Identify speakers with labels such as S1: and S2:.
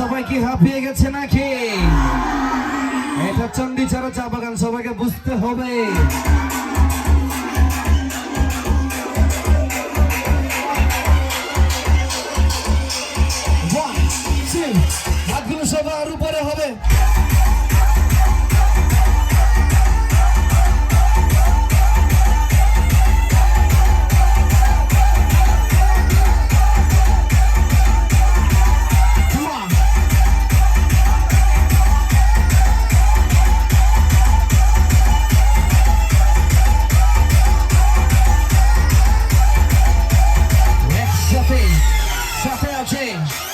S1: হাঁপিয়ে গেছে নাকি? এটা চন্ডিচড়া চা বাগান সবাইকে বুঝতে হবে। সবার উপরে হবে। Safra James.